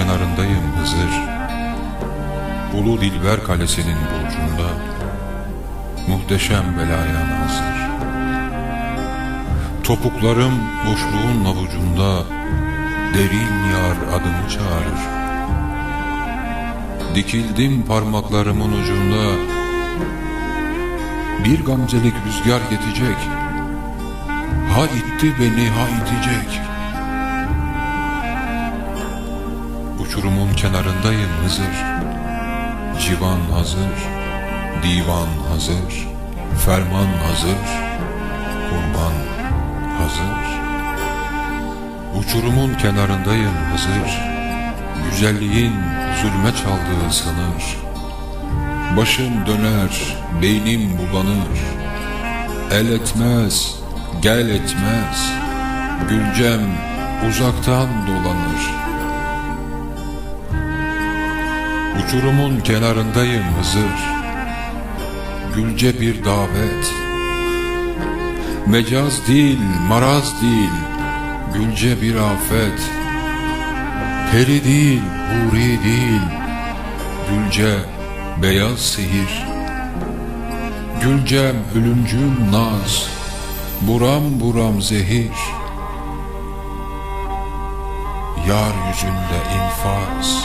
kenarındayım Hızır. Ulu Dilber Kalesi'nin burcunda Muhteşem belaya nazır Topuklarım boşluğun avucunda Derin yar adımı çağırır. Dikildim parmaklarımın ucunda Bir gamzelik rüzgar yetecek. Ha itti beni ha itecek Uçurumun kenarındayım Hızır Civan hazır Divan hazır Ferman hazır Kurban hazır. Uçurumun kenarındayım Hızır Güzelliğin zulme çaldığı sınır. Başım döner, beynim bulanır. El etmez, gel etmez. Gülcem uzaktan dolanır Uçurumun kenarındayım Hızır Gülce bir davet. Mecaz değil, maraz değil Gülce bir afet. Peri değil, huri değil Gülce beyaz sihir. Gülcem ölümcül naz Buram buram zehir. Yar yüzünde infaz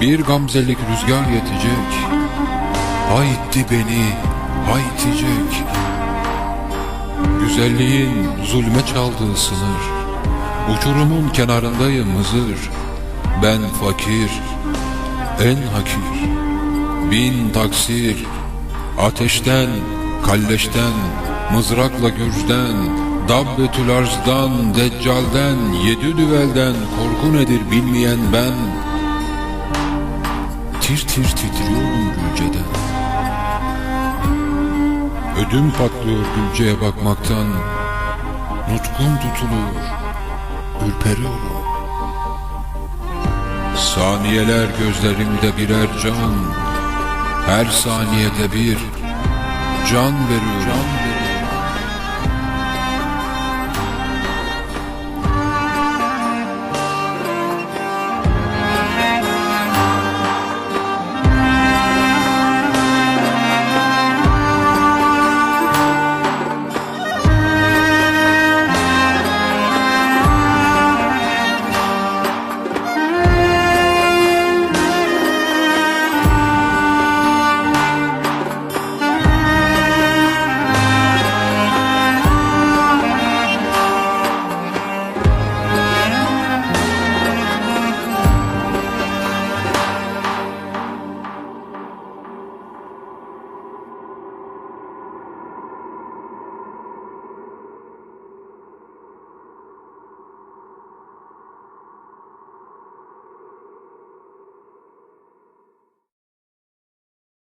Bir gamzelik rüzgar yetecek. Ha itti beni, ha itecek Güzelliğin zulme çaldığı sınır. Uçurumun kenarındayım Hızır. Ben fakir, en hakir. Bin taksir, ateşten, kalleşten Mızrakla gürzden, Dabbetül arzdan, deccalden Yedi düvelden korku nedir bilmeyen ben Tir tir titriyorum Gülce'den Ödüm patlıyor Gülce'ye bakmaktan. Nutkum tutulur Ürperiyorum Saniyeler gözlerimde birer can. Her saniyede bir Can veriyorum